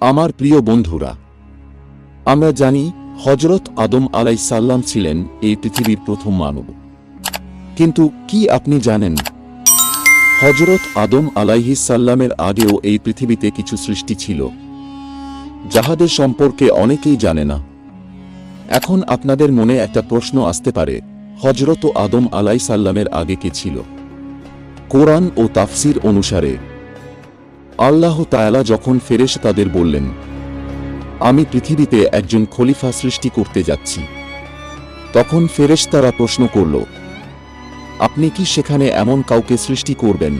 আমার প্রিয় বন্ধুরা, আমরা জানি হজরত আদম আলাই সাল্লাম ছিলেন এই পৃথিবীর প্রথম মানব। কিন্তু কি আপনি জানেন হজরত আদম আলাইহি সাল্লামের আগেও এই পৃথিবীতে কিছু সৃষ্টি ছিল, যাহাদের সম্পর্কে অনেকেই জানে না। এখন আপনাদের মনে একটা প্রশ্ন আসতে পারে হজরত আদম আলাই সাল্লামের আগে কে ছিল? কোরআন ও তাফসির অনুসারে আল্লাহ তায়ালা যখন ফেরেশ তাদের বললেন, আমি পৃথিবীতে একজন খলিফা সৃষ্টি করতে যাচ্ছি। তখন ফেরেশতারা প্রশ্ন করল, আপনি কি সেখানে এমন কাউকে সৃষ্টি করবেন,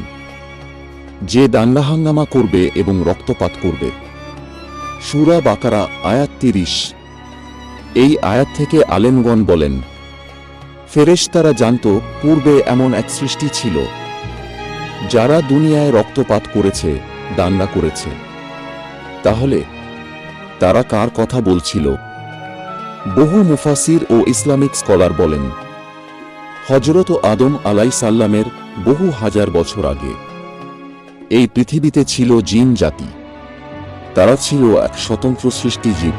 যে দাঙ্গাহাঙ্গামা করবে এবং রক্তপাত করবে? সুরা বাকারা, আয়াত তিরিশ। এই আয়াত থেকে আলেমগণ বলেন, ফেরেশতারা জানত, পূর্বে এমন এক সৃষ্টি ছিল, যারা দুনিয়ায় রক্তপাত করেছে দাঙ্গা করেছে। তাহলে তারা কার কথা বলছিল? বহু মুফাসির ও ইসলামিক স্কলার বলেন হজরত আদম আলাই সাল্লামের বহু হাজার বছর আগে এই পৃথিবীতে ছিল জিন জাতি। তারা ছিল এক স্বতন্ত্র সৃষ্টিজীব,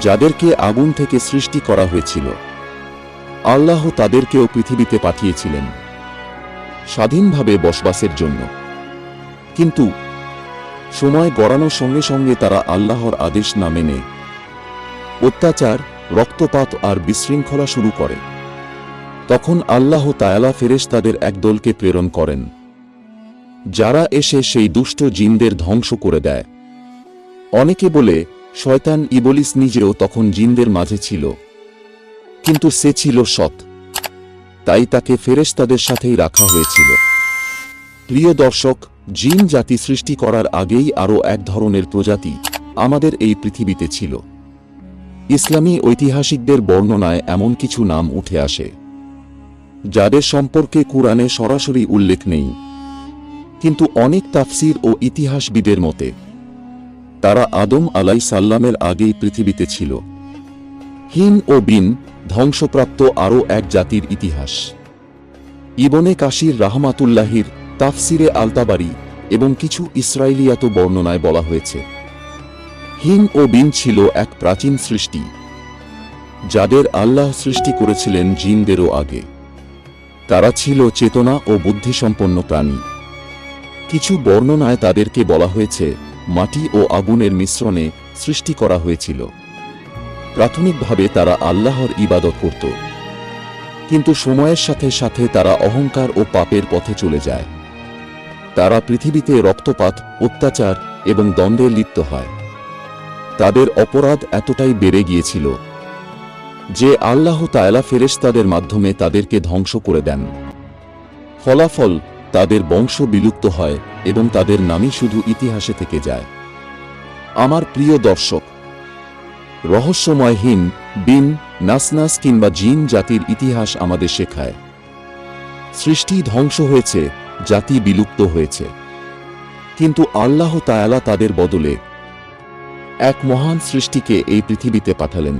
যাদেরকে আগুন থেকে সৃষ্টি করা হয়েছিল। আল্লাহ তাদেরকেও পৃথিবীতে পাঠিয়েছিলেন, স্বাধীনভাবে বসবাসের জন্য। কিন্তু সময় গড়ানোর সঙ্গে সঙ্গে তারা আল্লাহর আদেশ না মেনে অত্যাচার, রক্তপাত আর বিশৃঙ্খলা শুরু করে। তখন আল্লাহ তায়ালা ফেরেশ তাদের একদলকে প্রেরণ করেন। যারা এসে সেই দুষ্ট জিনদের ধ্বংস করে দেয়। অনেকে বলে, শয়তান ইবলিস নিজেও তখন জিনদের মাঝে ছিল। কিন্তু সে ছিল সৎ। তাই তাকে ফেরেশতাদের সাথেই রাখা হয়েছিল। প্রিয় দর্শক, জিন জাতি সৃষ্টি করার আগেই আরও এক ধরনের প্রজাতি আমাদের এই পৃথিবীতে ছিল। ইসলামী ঐতিহাসিকদের বর্ণনায় এমন কিছু নাম উঠে আসে, যাদের সম্পর্কে কুরআনে সরাসরি উল্লেখ নেই। কিন্তু অনেক তাফসির ও ইতিহাসবিদের মতে, তারা আদম আলাই সাল্লামের আগেই পৃথিবীতে ছিল। হিন ও বিন ধ্বংসপ্রাপ্ত আরও এক জাতির ইতিহাস। ইবনে কাশির রাহমাতুল্লাহির তাফসিরে আলতাবারি এবং কিছু ইসরায়েলিয়াত বর্ণনায় বলা হয়েছে। হিম ও বিন ছিল এক প্রাচীন সৃষ্টি, যাদের আল্লাহ সৃষ্টি করেছিলেন জিনদেরও আগে। তারা ছিল চেতনা ও বুদ্ধিসম্পন্ন প্রাণী। কিছু বর্ণনায় তাদেরকে বলা হয়েছে, মাটি ও আগুনের মিশ্রণে সৃষ্টি করা হয়েছিল। প্রাথমিকভাবে তারা আল্লাহর ইবাদত করত। কিন্তু সময়ের সাথে সাথে তারা অহংকার ও পাপের পথে চলে যায়। তারা পৃথিবীতে রক্তপাত, অত্যাচার এবং দ্বন্দ্বে লিপ্ত হয়। তাদের অপরাধ এতটাই বেড়ে গিয়েছিল যে আল্লাহ তায়ালা ফেরেশতাদের মাধ্যমে তাদেরকে ধ্বংস করে দেন। ফলাফল তাদের বংশ বিলুপ্ত হয় এবং তাদের নামই শুধু ইতিহাসে থেকে যায়। আমার প্রিয় দর্শক, রহস্যময়হীন বিন নাসনাস কিংবা জিন জাতির ইতিহাস আমাদের শেখায়। সৃষ্টি ধ্বংস হয়েছে জাতি বিলুপ্ত হয়েছে। কিন্তু আল্লাহ তায়ালা তাদের বদলে এক মহান সৃষ্টিকে এই পৃথিবীতে পাঠালেন।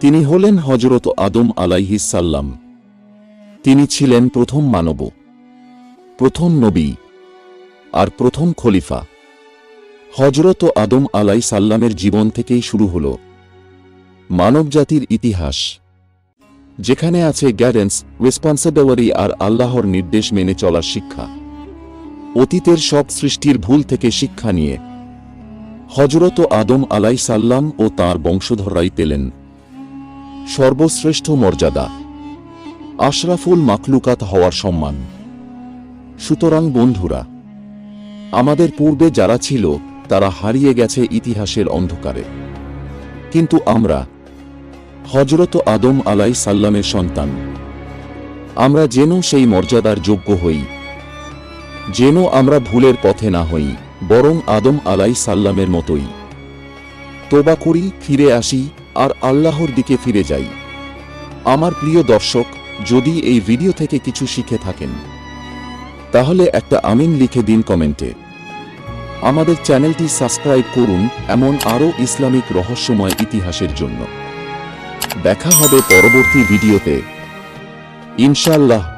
তিনি হলেন হজরত আদম আলাইহিস সাল্লাম। তিনি ছিলেন প্রথম মানব, প্রথম নবী আর প্রথম খলিফা। হজরত আদম আলাই সাল্লামের জীবন থেকেই শুরু হল মানবজাতির ইতিহাস। যেখানে আছে গ্যারেন্স রেসপন্সিবিলিটি আর আল্লাহর নির্দেশ মেনে চলার শিক্ষা। অতীতের সব সৃষ্টির ভুল থেকে শিক্ষা নিয়ে। হজরত আদম আলাই সাল্লাম ও তার বংশধররাই পেলেন। সর্বশ্রেষ্ঠ মর্যাদা। আশরাফুল মাকলুকাত হওয়ার সম্মান। সুতরাং বন্ধুরা, আমাদের পূর্বে যারা ছিল, তারা হারিয়ে গেছে ইতিহাসের অন্ধকারে। কিন্তু আমরা হজরত আদম আলাই সাল্লামের সন্তান। আমরা যেন সেই মর্যাদার যোগ্য হই, যেন আমরা ভুলের পথে না হই, বরং আদম আলাই সাল্লামের মতোই। তোবা করি, ফিরে আসি, আর আল্লাহর দিকে ফিরে যাই। আমার প্রিয় দর্শক, যদি এই ভিডিও থেকে কিছু শিখে থাকেন, তাহলে একটা আমিন লিখে দিন কমেন্টে। আমাদের চ্যানেলটি সাবস্ক্রাইব করুন, এমন আরও ইসলামিক রহস্যময় ইতিহাসের জন্য। দেখা হবে পরবর্তী ভিডিওতে। ইনশাল্লাহ